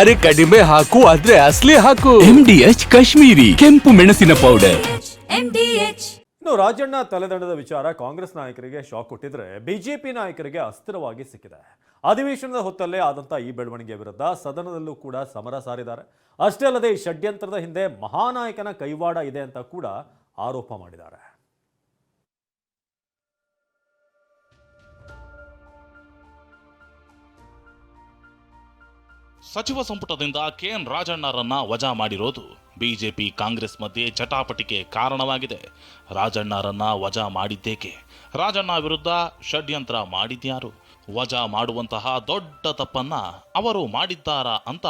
ಅರೆ ಕಡಿಮೆ ಹಾಕು ಆದ್ರೆ ಅಸ್ಲಿ ಹಾಕು. ಎಂಡಿಎಚ್ ಕಾಶ್ಮೀರಿ ಕೆಂಪು ಮೆಣಸಿನ ಪೌಡರ್ MDH ಇನ್ನು ರಾಜಣ್ಣ ತಲೆದಂಡದ ವಿಚಾರ ಕಾಂಗ್ರೆಸ್ ನಾಯಕರಿಗೆ ಶಾಕ್ ಕೊಟ್ಟಿದ್ರೆ ಬಿಜೆಪಿ ನಾಯಕರಿಗೆ ಅಸ್ಥಿರವಾಗಿ ಸಿಕ್ಕಿದೆ. ಅಧಿವೇಶನದ ಹೊತ್ತಲ್ಲೇ ಆದಂಥ ಈ ಬೆಳವಣಿಗೆ ವಿರುದ್ಧ ಸದನದಲ್ಲೂ ಕೂಡ ಸಮರ ಸಾರಿದ್ದಾರೆ. ಅಷ್ಟೇ ಅಲ್ಲದೆ ಈ ಷಡ್ಯಂತ್ರದ ಹಿಂದೆ ಮಹಾನಾಯಕನ ಕೈವಾಡ ಇದೆ ಅಂತ ಕೂಡ ಆರೋಪ ಮಾಡಿದ್ದಾರೆ. ಸಚಿವ ಸಂಪುಟದಿಂದ ಕೆಎನ್ ರಾಜಣ್ಣರನ್ನ ವಜಾ ಮಾಡಿರೋದು ಬಿಜೆಪಿ ಕಾಂಗ್ರೆಸ್ ಮಧ್ಯೆ ಚಟಾಪಟಿಕೆ ಕಾರಣವಾಗಿದೆ. ರಾಜಣ್ಣರನ್ನ ವಜಾ ಮಾಡಿದ್ದೇಕೆ? ರಾಜಣ್ಣ ವಿರುದ್ಧ ಷಡ್ಯಂತ್ರ ಮಾಡಿದ್ಯಾರು? ವಜಾ ಮಾಡುವಂತಹ ದೊಡ್ಡ ತಪ್ಪನ್ನ ಅವರು ಮಾಡಿದ್ದಾರಾ ಅಂತ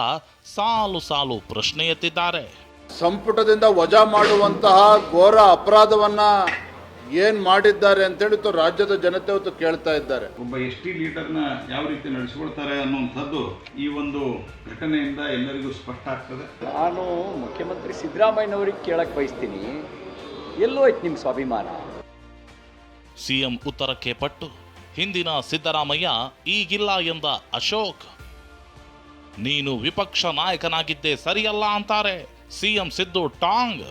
ಸಾಲು ಸಾಲು ಪ್ರಶ್ನೆ ಎತ್ತಿದ್ದಾರೆ. ಸಂಪುಟದಿಂದ ವಜಾ ಮಾಡುವಂತಹ ಘೋರ ಅಪರಾಧವನ್ನ ಏನ್ ಮಾಡಿದ್ದಾರೆ ಅಂತೇಳಿ ಇವತ್ತು ರಾಜ್ಯದ ಜನತೆ ಹೊತ್ತು ಕೇಳ್ತಾ ಇದ್ದಾರೆ. ಒಬ್ಬ ಎಸ್ ಟಿ ಲೀಡರ್ನ ಯಾವ ರೀತಿ ನಡೆಸಿಕೊಳ್ತಾರೆ ಅನ್ನುವಂಥದ್ದು ಈ ಒಂದು ಘಟನೆಯಿಂದ ಎಲ್ಲರಿಗೂ ಸ್ಪಷ್ಟ ಆಗ್ತದೆ. ನಾನು ಮುಖ್ಯಮಂತ್ರಿ ಸಿದ್ದರಾಮಯ್ಯನವ್ರಿಗೆ ಕೇಳಕ್ಕೆ ಬಯಸ್ತೀನಿ. ಎಲ್ಲೋಯ್ತು ನಿಮ್ಮ ಸ್ವಾಭಿಮಾನ? ಸಿಎಂ ಉತ್ತರಕ್ಕೆ ಪಟ್ಟು ಹಿಂದಿನ ಸಿದ್ದರಾಮಯ್ಯ ಈಗಿಲ್ಲ ಎಂದ ಅಶೋಕ್. ನೀನು ವಿಪಕ್ಷ ನಾಯಕನಾಗಿದ್ದೇ ಸರಿಯಲ್ಲ ಅಂತಾರೆ ಸಿಎಂ ಸಿದ್ದು ಟಾಂಗ್.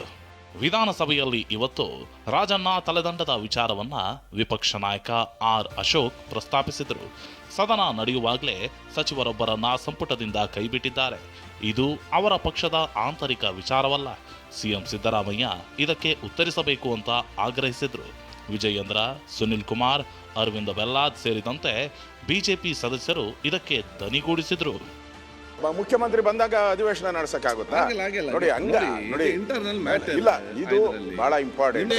ವಿಧಾನಸಭೆಯಲ್ಲಿ ಇವತ್ತು ರಾಜಣ್ಣ ತಲೆದಂಡದ ವಿಚಾರವನ್ನ ವಿಪಕ್ಷ ನಾಯಕ ಆರ್ ಅಶೋಕ್ ಪ್ರಸ್ತಾಪಿಸಿದರು. ಸದನ ನಡೆಯುವಾಗಲೇ ಸಚಿವರೊಬ್ಬರನ್ನ ಸಂಪುಟದಿಂದ ಕೈಬಿಟ್ಟಿದ್ದಾರೆ. ಇದು ಅವರ ಪಕ್ಷದ ಆಂತರಿಕ ವಿಚಾರವಲ್ಲ. ಸಿಎಂ ಸಿದ್ದರಾಮಯ್ಯ ಇದಕ್ಕೆ ಉತ್ತರಿಸಬೇಕು ಅಂತ ಆಗ್ರಹಿಸಿದ್ರು. ವಿಜಯೇಂದ್ರ, ಸುನಿಲ್ ಕುಮಾರ್, ಅರವಿಂದ ಬೆಲ್ಲಾದ್ ಸೇರಿದಂತೆ ಬಿಜೆಪಿ ಸದಸ್ಯರು ಇದಕ್ಕೆ ದನಿಗೂಡಿಸಿದ್ರು. ಮುಖ್ಯಮಂತ್ರಿ ಬಂದಾಗ ಅಧಿವೇಶನ ನಡೆಸಕ್ಕಾಗುತ್ತಾ? ನೋಡಿ ಹಂಗ ನೋಡಿ ಇಂಟರ್ನಲ್ ಮ್ಯಾಟರ್ ಇಲ್ಲ ಇದು ಬಹಳ ಇಂಪಾರ್ಟೆಂಟ್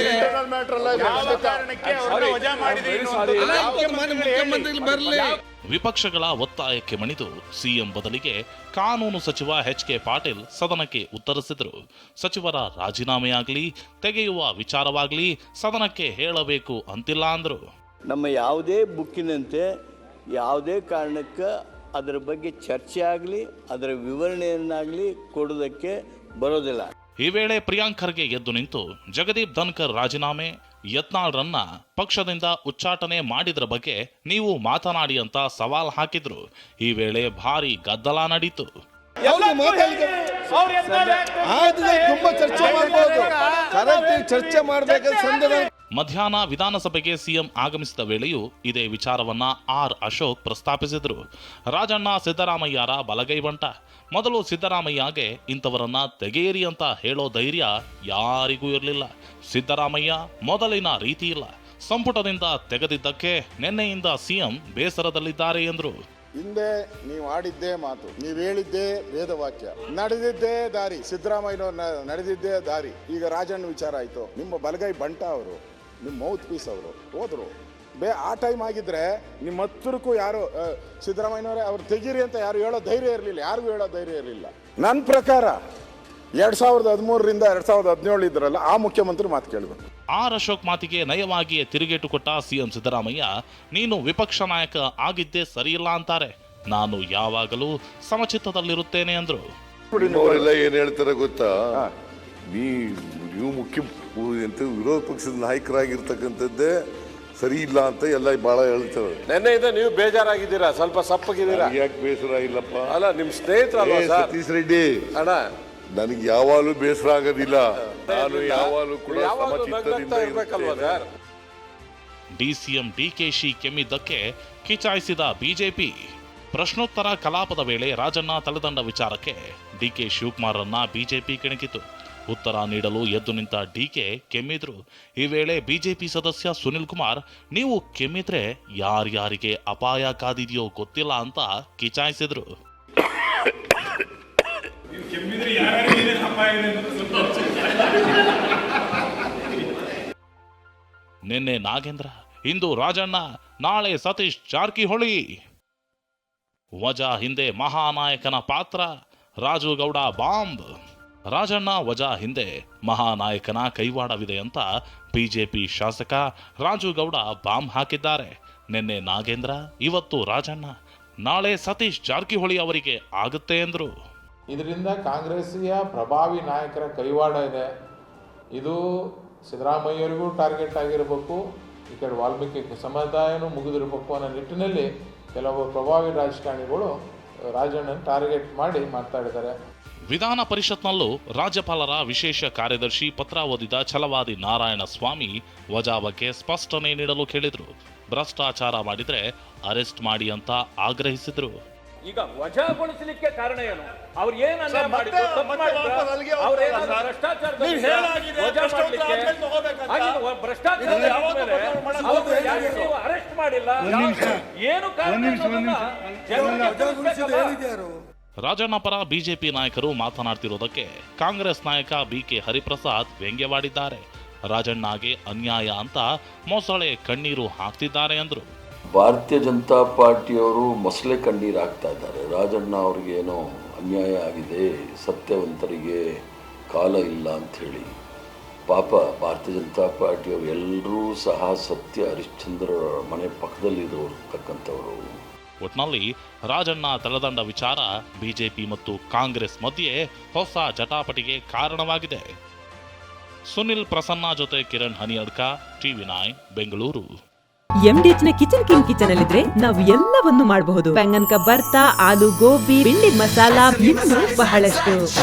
ವಿಪಕ್ಷಗಳ ಒತ್ತಾಯಕ್ಕೆ ಮಣಿದು ಸಿಎಂ ಬದಲಿಗೆ ಕಾನೂನು ಸಚಿವ ಎಚ್ ಕೆ ಪಾಟೀಲ್ ಸದನಕ್ಕೆ ಉತ್ತರಿಸಿದರು. ಸಚಿವರ ರಾಜೀನಾಮೆಯಾಗಲಿ ತೆಗೆಯುವ ವಿಚಾರವಾಗಲಿ ಸದನಕ್ಕೆ ಹೇಳಬೇಕು ಅಂತಿಲ್ಲ ಅಂದರು. ನಮ್ಮ ಯಾವುದೇ ಬುಕ್ಕಿನಂತೆ ಯಾವುದೇ ಕಾರಣಕ್ಕೆ ಅದರ ಬಗ್ಗೆ ಚರ್ಚೆ ಆಗಲಿ ಅದರ ವಿವರಣೆಯನ್ನಾಗಲಿ ಕೊಡೋದಕ್ಕೆ ಬರೋದಿಲ್ಲ. ಈ ವೇಳೆ ಪ್ರಿಯಾಂಕ್ ಖರ್ಗೆ ಎದ್ದು ನಿಂತು ಜಗದೀಪ್ ಧನ್ಕರ್ ರಾಜೀನಾಮೆ ಯತ್ನಾಳ್ರನ್ನ ಪಕ್ಷದಿಂದ ಉಚ್ಚಾಟನೆ ಮಾಡಿದ್ರ ಬಗ್ಗೆ ನೀವು ಮಾತನಾಡಿ ಅಂತ ಸವಾಲ್ ಹಾಕಿದ್ರು. ಈ ವೇಳೆ ಭಾರಿ ಗದ್ದಲ ನಡೀತು. ತುಂಬಾ ಚರ್ಚೆ ಮಾಡಬಹುದು ಕರೆಕ್ಟ್ ಚರ್ಚೆ ಮಾಡಬೇಕಾದ ಸಂದರ್ಭ ಮಧ್ಯಾಹ್ನ ವಿಧಾನಸಭೆಗೆ ಸಿಎಂ ಆಗಮಿಸಿದ ವೇಳೆಯೂ ಇದೇ ವಿಚಾರವನ್ನ ಆರ್ ಅಶೋಕ್ ಪ್ರಸ್ತಾಪಿಸಿದರು. ರಾಜಣ್ಣ ಸಿದ್ದರಾಮಯ್ಯರ ಬಲಗೈ ಬಂಟ. ಮೊದಲು ಸಿದ್ದರಾಮಯ್ಯಗೆ ಇಂಥವರನ್ನ ತೆಗೆಯಿರಿ ಅಂತ ಹೇಳೋ ಧೈರ್ಯ ಯಾರಿಗೂ ಇರಲಿಲ್ಲ. ಸಿದ್ದರಾಮಯ್ಯ ಮೊದಲಿನ ರೀತಿ ಇಲ್ಲ. ಸಂಪುಟದಿಂದ ತೆಗೆದಿದ್ದಕ್ಕೆ ನಿನ್ನೆಯಿಂದ ಸಿಎಂ ಬೇಸರದಲ್ಲಿದ್ದಾರೆ ಎಂದರು. ಹಿಂದೆ ನೀವು ಆಡಿದ್ದೇ ಮಾತು, ನೀವು ಹೇಳಿದ್ದೇ ವೇದವಾಕ್ಯ. ನಡೆದಿದ್ದೇ ದಾರಿ ಸಿದ್ದರಾಮಯ್ಯನ ನಡೆದಿದ್ದೇ ದಾರಿ. ಈಗ ರಾಜಣ್ಣ ವಿಚಾರ ಆಯ್ತು. ನಿಮ್ಮ ಬಲಗೈ ಬಂಟ ಅವರು. ನಿಮ್ಮ ಮೌತ್ ಪೀಸ್ ಅವರು. ಹೋದರು. ಬೇ ಆ ಟೈಮ್ ಆಗಿದ್ರೆ ನಿಮ್ಮ ಹತ್ತಿರಕ್ಕೂ ಯಾರು ಸಿದ್ದರಾಮಯ್ಯನವರೇ ಅವ್ರು ತೆಗೀರಿ ಅಂತ ಯಾರು ಹೇಳೋ ಧೈರ್ಯ ಇರಲಿಲ್ಲ. ಯಾರಿಗೂ ಹೇಳೋ ಧೈರ್ಯ ಇರಲಿಲ್ಲ. ನನ್ನ ಪ್ರಕಾರ ಎರಡ್ ಸಾವಿರದ ಹದಿಮೂರರಿಂದ ಎರಡ್ ಸಾವಿರದ ಹದಿನೇಳು ಇದ್ರಲ್ಲ ಆ ಮುಖ್ಯಮಂತ್ರಿ ಮಾತು ಕೇಳಬೇಕು. ಆರ್ ಅಶೋಕ್ ಮಾತಿಗೆ ನಯವಾಗಿ ತಿರುಗೇಟು ಕೊಟ್ಟ ಸಿಎಂ ಸಿದ್ದರಾಮಯ್ಯ ನೀನು ವಿಪಕ್ಷ ನಾಯಕ ಆಗಿದ್ದೇ ಸರಿಯಿಲ್ಲ ಅಂತಾರೆ. ನಾನು ಯಾವಾಗಲೂ ಸಮಚಿತ್ತದಲ್ಲಿರುತ್ತೇನೆ ಅಂದ್ರು. ಏನ್ ಹೇಳ್ತಾರೆ ಗೊತ್ತಾ? ನೀ ನೀವು ಮುಖ್ಯ ಅಂತ ವಿರೋಧ ಪಕ್ಷದ ನಾಯಕರಾಗಿರ್ತಕ್ಕಂಥದ್ದೇ ಸರಿ ಇಲ್ಲ ಅಂತ ಎಲ್ಲ ಬಹಳ ಹೇಳ್ತಾರೆ. ಇದೆ ನೀವು ಬೇಜಾರಾಗಿದ್ದೀರಾ? ಸ್ವಲ್ಪ ಸಪ್ಪಗಿದ್ದೀರಾ? ಯಾಕೆ ಬೇಸರ ಇಲ್ಲಪ್ಪ? ಅಲ್ಲ ನಿಮ್ ಸ್ನೇಹಿತರಲ್ವಾ ಏ, ಸರ್? ಸತೀಶ್ ರೆಡ್ಡಿ ಅಣ್ಣ. ನನಗೆ ಯಾವಾಗಲೂ ಬೇಸರ ಆಗೋದಿಲ್ಲ. ನಾನು ಯಾವಾಗಲೂ ಕೂಡ ಸಮಚಿತ್ತದಿಂದ ಡಿ ಇರ್ಬೇಕಲ್ವಾ ಡಿಸಿಎಂ ಡಿಕೆಶಿ ಕೆಮ್ಮಿದ್ದಕ್ಕೆ ಕಿಚಾಯಿಸಿದ ಬಿಜೆಪಿ. ಪ್ರಶ್ನೋತ್ತರ ಕಲಾಪದ ವೇಳೆ ರಾಜಣ್ಣ ತಲೆದಂಡ ವಿಚಾರಕ್ಕೆ ಡಿಕೆ ಶಿವಕುಮಾರನ್ನ ಬಿಜೆಪಿ ಕೆಣಕಿತು ಉತ್ತರ ನೀಡಲು ಎದ್ದು ನಿಂತ ಡಿಕೆ ಕೆಮ್ಮಿದ್ರು. ಈ ವೇಳೆ ಬಿಜೆಪಿ ಸದಸ್ಯ ಸುನಿಲ್ ಕುಮಾರ್ ನೀವು ಕೆಮ್ಮಿದ್ರೆ ಯಾರ್ಯಾರಿಗೆ ಅಪಾಯ ಕಾದಿದೆಯೋ ಗೊತ್ತಿಲ್ಲ ಅಂತ ಕಿಚಾಯಿಸಿದ್ರು. ನಿನ್ನೆ ನಾಗೇಂದ್ರ ಇಂದು ರಾಜಣ್ಣ ನಾಳೆ ಸತೀಶ್ ಜಾರಕಿಹೊಳಿ. ವಜಾ ಹಿಂದೆ ಮಹಾನಾಯಕನ ಪಾತ್ರ ರಾಜುಗೌಡ ಬಾಂಬ್. ರಾಜಣ್ಣ ವಜಾ ಹಿಂದೆ ಮಹಾನಾಯಕನ ಕೈವಾಡವಿದೆ ಅಂತ ಬಿಜೆಪಿ ಶಾಸಕ ರಾಜು ಗೌಡ ಬಾಂಬ್ ಹಾಕಿದ್ದಾರೆ. ನಿನ್ನೆ ನಾಗೇಂದ್ರ, ಇವತ್ತು ರಾಜಣ್ಣ, ನಾಳೆ ಸತೀಶ್ ಜಾರಕಿಹೊಳಿ ಅವರಿಗೆ ಆಗುತ್ತೆ ಎಂದರು. ಇದರಿಂದ ಕಾಂಗ್ರೆಸ್ಸಿಯ ಪ್ರಭಾವಿ ನಾಯಕರ ಕೈವಾಡ ಇದೆ. ಇದು ಸಿದ್ದರಾಮಯ್ಯವರಿಗೂ ಟಾರ್ಗೆಟ್ ಆಗಿರಬೇಕು, ಈ ಕಡೆ ವಾಲ್ಮೀಕಿ ಸಮುದಾಯನೂ ಮುಗಿದಿರಬೇಕು ಅನ್ನೋ ನಿಟ್ಟಿನಲ್ಲಿ ಕೆಲವು ಪ್ರಭಾವಿ ರಾಜಕಾರಣಿಗಳು ರಾಜಣ್ಣನ ಟಾರ್ಗೆಟ್ ಮಾಡಿ ಮಾತಾಡಿದ್ದಾರೆ ವಿಧಾನ ಪರಿಷತ್ನಲ್ಲೂ ರಾಜ್ಯಪಾಲರ ವಿಶೇಷ ಕಾರ್ಯದರ್ಶಿ ಪತ್ರ ಓದಿದ ಛಲವಾದಿ ನಾರಾಯಣ ಸ್ವಾಮಿ ವಜಾವಕ್ಕೆ ಬಗ್ಗೆ ಸ್ಪಷ್ಟನೆ ನೀಡಲು ಕೇಳಿದರು. ಭ್ರಷ್ಟಾಚಾರ ಮಾಡಿದ್ರೆ ಅರೆಸ್ಟ್ ಮಾಡಿ ಅಂತ ಆಗ್ರಹಿಸಿದರು. ಈಗ ವಜಾಗೊಳಿಸಲಿಕ್ಕೆ ಕಾರಣ ಏನು? ಅವ್ರು ಏನ್ ಅನ್ಯಾಯ ಮಾಡಿದ್ರು? ತಪ್ಪು ಮಾಡಿದ್ರು? ಅವ್ರು ಏನಾದ್ರು ಭ್ರಷ್ಟಾಚಾರದಲ್ಲಿ ವಜಾ ಮಾಡ್ಲಿಕ್ಕೆ? ಹಾಗಿದ್ರೆ ವ- ಭ್ರಷ್ಟಾಚಾರ ಅರೆಸ್ಟ್ ಮಾಡಿಲ್ಲ? ಏನು ಕಾರಣ? ರಾಜಣ್ಣ ಪರ ಬಿಜೆಪಿ ನಾಯಕರು ಮಾತನಾಡ್ತಿರೋದಕ್ಕೆ ಕಾಂಗ್ರೆಸ್ ನಾಯಕ ಬಿ ಕೆ ಹರಿಪ್ರಸಾದ್ ವ್ಯಂಗ್ಯವಾಡಿದ್ದಾರೆ. ರಾಜಣ್ಣಗೆ ಅನ್ಯಾಯ ಅಂತ ಮೊಸಳೆ ಕಣ್ಣೀರು ಹಾಕ್ತಿದ್ದಾರೆ ಅಂದ್ರು. ಭಾರತೀಯ ಜನತಾ ಪಾರ್ಟಿಯವರು ಮೊಸಳೆ ಕಣ್ಣೀರು ಹಾಕ್ತಾ ಇದ್ದಾರೆ. ರಾಜಣ್ಣ ಅವ್ರಿಗೇನೋ ಅನ್ಯಾಯ ಆಗಿದೆ, ಸತ್ಯವಂತರಿಗೆ ಕಾಲ ಇಲ್ಲ ಅಂಥೇಳಿ ಪಾಪ ಭಾರತೀಯ ಜನತಾ ಪಾರ್ಟಿಯವರು ಎಲ್ಲರೂ ಸಹ ಸತ್ಯ ಹರಿಶ್ಚಂದ್ರ ಮನೆ ಪಕ್ಕದಲ್ಲಿರೋರ್ತಕ್ಕಂಥವರು ಒಟ್ನಲ್ಲಿ ರಾಜಣ್ಣ ತಳದಂಡ ವಿಚಾರ ಬಿಜೆಪಿ ಮತ್ತು ಕಾಂಗ್ರೆಸ್ ಮಧ್ಯೆ ಹೊಸ ಜಟಾಪಟಿಗೆ ಕಾರಣವಾಗಿದೆ. ಸುನಿಲ್ ಪ್ರಸನ್ನ ಜೊತೆ ಕಿರಣ್ ಹನಿಯಡ್ಕ ಟಿವಿ ನೈನ್ ಬೆಂಗಳೂರು. ಎಂಡಿಎಚ್ನ ನ ಕಿಚನ್ ಕಿಂಗ್ ಕಿಚನ್ ಅಲ್ಲಿದ್ರೆ ನಾವು ಎಲ್ಲವನ್ನು ಮಾಡಬಹುದು. ಬೆಂಗನ್ಕ ಬರ್ತಾ ಆಲೂ ಗೋಬಿ ಬೆಂಡಿ ಮಸಾಲಾ ಇನ್ನೂ ಬಹಳಷ್ಟು.